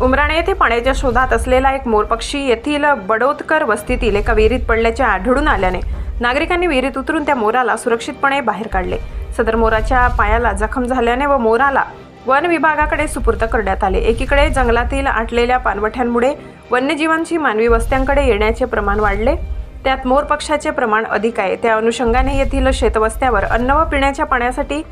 उमराणे येथे पाण्याच्या शोधात असलेला एक मोरपक्षी येथील बडोदकर वस्तीतील एका विहिरीत पडल्याचे आढळून आल्याने नागरिकांनी विहिरीत उतरून त्या मोराला सुरक्षितपणे बाहेर काढले. सदर मोराच्या पायाला जखम झाल्याने व मोराला वन विभागाकडे सुपूर्द करण्यात आले. एकीकडे जंगलातील आटलेल्या पानवठ्यांमुळे वन्यजीवांची मानवी वस्त्यांकडे येण्याचे प्रमाण वाढले. त्यात मोर पक्षाचे प्रमाण अधिक आहे. त्या अनुषंगाने येथील शेतवस्त्यावर अन्न व पिण्याच्या पाण्यासाठी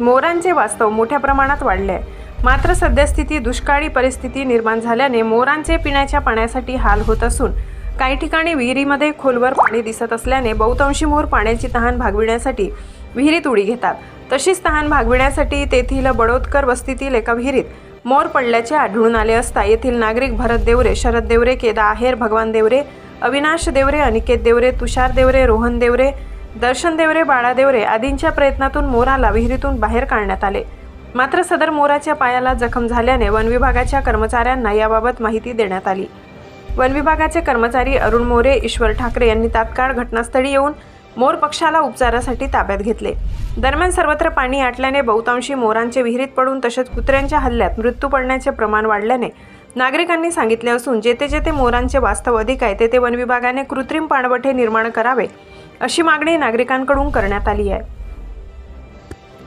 मोरांचे वास्तव मोठ्या प्रमाणात वाढले आहे. मात्र सद्यस्थिती दुष्काळी परिस्थिती निर्माण झाल्याने मोरांचे पिण्याच्या पाण्यासाठी हाल होत असून काही ठिकाणी विहिरीमध्ये खोलवर पाणी दिसत असल्याने बहुतांशी मोर पाण्याची तहान भागविण्यासाठी विहिरीत उडी घेतात. तशीच तहान भागविण्यासाठी तेथील बडोदकर वस्तीतील एका विहिरीत मोर पडल्याचे आढळून आले असता येथील नागरिक भरत देवरे शरद देवरे केदा आहेर भगवान देवरे अविनाश देवरे अनिकेत देवरे तुषार देवरे रोहन देवरे दर्शन देवरे बाळा देवरे आदींच्या प्रयत्नातून मोराला विहिरीतून बाहेर काढण्यात आले. मात्र सदर मोराच्या पायाला जखम झाल्याने वन विभागाच्या कर्मचाऱ्यांना याबाबत माहिती देण्यात आली. वन विभागाचे कर्मचारी अरुण मोरे ईश्वर ठाकरे यांनी तात्काळ घटनास्थळी येऊन मोर पक्षाला उपचारासाठी ताब्यात घेतले. दरम्यान सर्वत्र पाणी आटल्याने बहुतांशी मोरांचे विहिरीत पडून तसेच कुत्र्यांच्या हल्ल्यात मृत्यू पडण्याचे प्रमाण वाढल्याने नागरिकांनी सांगितले असून जेथे जेथे मोरांचे वास्तव अधिक आहे तेथे वन विभागाने कृत्रिम पाणवठे निर्माण करावे अशी मागणी नागरिकांकडून करण्यात आली आहे.